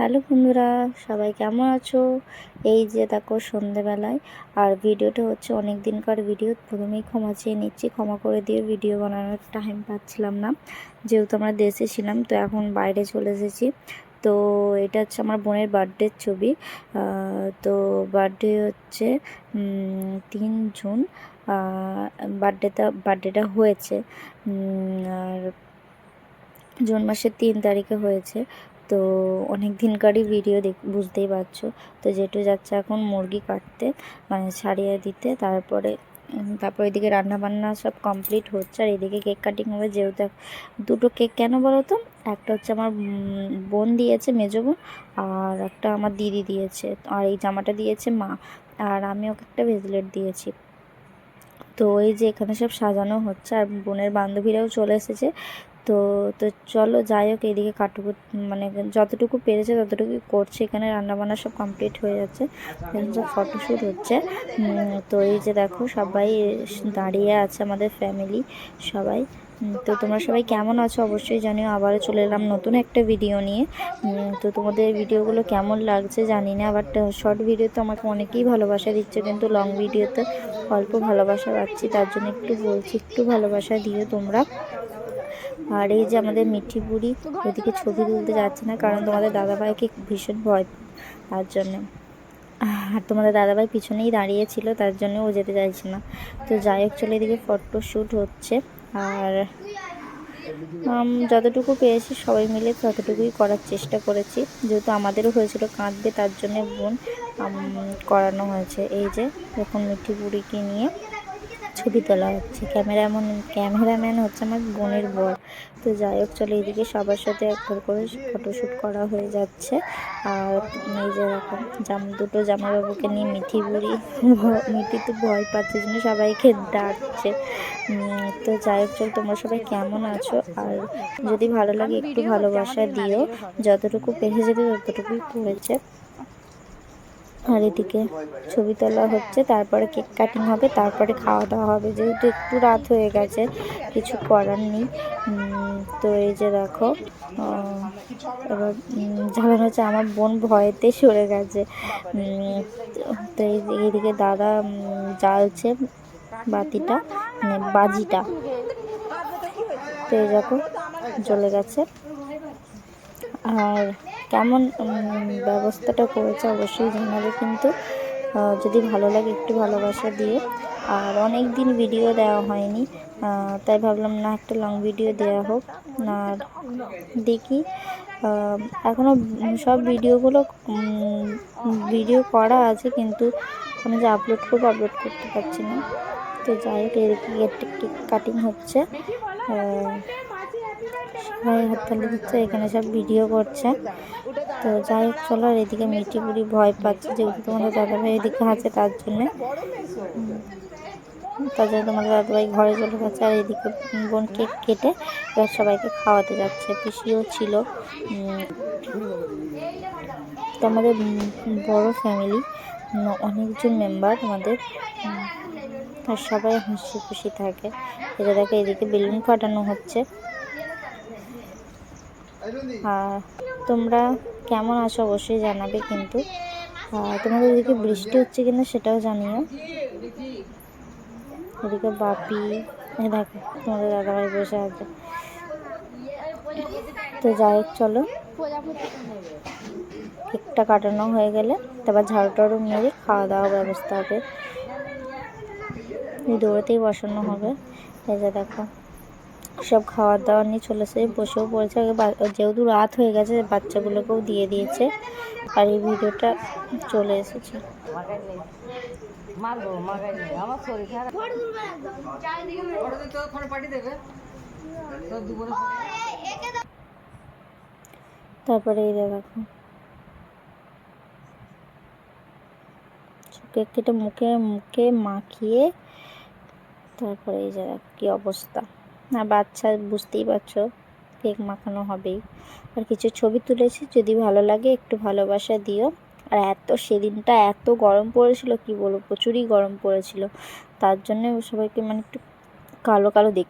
Hello বন্ধুরা, সবাই কেমন আছো? এই যে দেখো সন্ধেবেলায়, আর ভিডিওটা হচ্ছে অনেক দিনকার ভিডিও, প্রথমেই ক্ষমা চেয়ে নিচ্ছি, ক্ষমা করে দিয়ে ভিডিও বানানোর টাইম পাচ্ছিলাম না। যেহেতু আমরা দেশে ছিলাম, তো এখন বাইরে চলে এসেছি। তো এটা হচ্ছে আমার বোনের বার্থডের ছবি। তো বার্থডে হচ্ছে তিন জুন বার্থডেটা বার্থডেটা হয়েছে। আর জুন মাসের তিন তারিখে হয়েছে। তো অনেক দিনকারই ভিডিও দেখ, বুঝতেই পারছ। তো জেঠু যাচ্ছে এখন মুরগি কাটতে মানে ছাড়িয়ে দিতে, তারপরে তারপর এদিকে রান্না বান্না সব কমপ্লিট হচ্ছে, আর এদিকে কেক কাটিং হবে যেহেতু দুটো কেক কেন বলো তো? একটা হচ্ছে আমার বোন দিয়েছে, মেজো বোন, আর একটা আমার দিদি দিয়েছে, আর এই জামাটা দিয়েছে মা, আর আমি ওকে একটা ভেজলেট দিয়েছি। তো এই যে এখানে সব সাজানো হচ্ছে, আর বোনের বান্ধবীরাও চলে এসেছে তো তো চলো যাই হোক এদিকে কাটুকু মানে যতটুকু পেরেছে ততটুকুই করছে। এখানে রান্নাবান্না সব কমপ্লিট হয়ে যাচ্ছে। এখানে সব ফটোশ্যুট হচ্ছে। তো এই যে দেখো, সবাই দাঁড়িয়ে আছে আমাদের ফ্যামিলি সবাই। তো তোমরা সবাই কেমন আছো অবশ্যই জানিও। আবারও চলে এলাম নতুন একটা ভিডিও নিয়ে। তো তোমাদের ভিডিওগুলো কেমন লাগছে জানি না বাট শর্ট ভিডিওতে আমাকে অনেকেই ভালোবাসা দিচ্ছে, কিন্তু লং ভিডিওতে অল্প ভালোবাসা পাচ্ছি। তার জন্য একটু বলছি, একটু ভালোবাসা দিও তোমরা। আর এই যে আমাদের মিঠি বুড়ি ওইদিকে ছবি তুলতে যাচ্ছে না কারণ তোমাদের দাদাভাইকে ভীষণ ভয় তার জন্য। আর তোমাদের দাদাভাই পিছনেই দাঁড়িয়ে ছিল, তার জন্য ও যেতে চাইছে না। তো যাই হোক, চলে এদিকে ফটো শ্যুট হচ্ছে। আর যতটুকু পেয়েছি সবাই মিলে ততটুকুই করার চেষ্টা করেছি। যেহেতু আমাদেরও হয়েছিল কাঁদবে, তার জন্য বোন করানো হয়েছে। এই যে, এখন মিঠি বুড়িকে নিয়ে ছবি তোলা হচ্ছে। ক্যামেরাম্যান ক্যামেরাম্যান হচ্ছে আমার বোনের বর। তো যাই হোক, চলে এদিকে সবার সাথে একবার করে ফটোশ্যুট করা হয়ে যাচ্ছে। আর এই যে এরকম জাম, দুটো জামাইবাবুকে নিয়ে মিঠি বুড়ি মিঠি তো ভয় পাচ্ছে জন্য সবাইকে ডাকছে। তো যাই হোক, চল তোমরা সবাই কেমন আছো? আর যদি ভালো লাগে, একটু ভালোবাসা দিও। যতটুকু পেরে যেতে ততটুকুই করেছে। আর এদিকে ছবি তোলা হচ্ছে তারপরে কেক কাটিং হবে তারপরে খাওয়া দাওয়া হবে। যেহেতু একটু রাত হয়ে গেছে কিছু করার নেই। তো এই যে দেখো এবার উম, হচ্ছে আমার বোন ভয়েতে সরে গেছে। তো এইদিকে দাদা জ্বালছে বাতিটা মানে বাজিটা। তো এই দেখো জ্বলে গেছে। আর কেমন ব্যবস্থাটা করেছে অবশ্যই জানাবে, কিন্তু যদি ভালো লাগে একটু ভালোবাসা দিয়ে। আর অনেক দিন ভিডিও দেওয়া হয়নি তাই ভাবলাম না একটা লং ভিডিও দেওয়া হোক। আর দেখি এখনও সব ভিডিওগুলো ভিডিও করা আছে, কিন্তু আমি যে আপলোড করব আপলোড করতে পারছি না। তো যাই হোক কেক কাটিং হচ্ছে। সবাই হাততালি দিচ্ছে, এখানে সব ভিডিও করছে। তো যাই হোক, চলো আর এদিকে মিষ্টি পুরি ভয় পাচ্ছে, যেহেতু তোমাদের দাদাভাই এদিকে আছে তার জন্যে। তার জন্য তোমাদের দাদাভাই ঘরে চলে গেছে আর এদিকে বোন কেক কেটে এবার সবাইকে খাওয়াতে যাচ্ছে। পিসিও ছিল। তো আমাদের বড় ফ্যামিলি অনেকজন মেম্বার আমাদের আর সবাই হাসি খুশি থাকে। এটা দেখো এদিকে বেলুন ফাটানো হচ্ছে। তোমরা কেমন আছো অবশ্যই জানাবে কিন্তু। তোমাদের এদিকে বৃষ্টি হচ্ছে কিনা সেটাও জানিও। এদিকে বাপি দেখো, তোমাদের দাদাভাই বসে আছে। তো যাই চলো। কেকটা কাটানো হয়ে গেলে তারপর ঝাড়ু টাড়ু মেরে খাওয়া দাওয়া ব্যবস্থা হবে। দৌড়াতেই বসানো হবে। এই যে দেখো। সব খাওয়ার দাওয়ার নিয়ে চলে এসে বসেও পড়েছে। যেহেতু রাত হয়ে গেছে, বাচ্চাগুলোকেও দিয়ে দিয়েছে। আর এই ভিডিওটা চলে এসেছে। তারপরে এই দেখো। কেক কেটে মুখে মুখে মাখিয়ে তারপরে এই যে কী অবস্থা। না, বাচ্চা বুঝতেই পারছ, কেক মাখানো হবেই। আর কিছু ছবি তুলেছি, যদি ভালো লাগে একটু ভালোবাসা দিও। আর এত, সেদিনটা এত গরম পড়েছিল, কি বলব, প্রচুরই গরম পড়েছিল। তার জন্য সবাইকে মানে একটু কালো কালো দেখ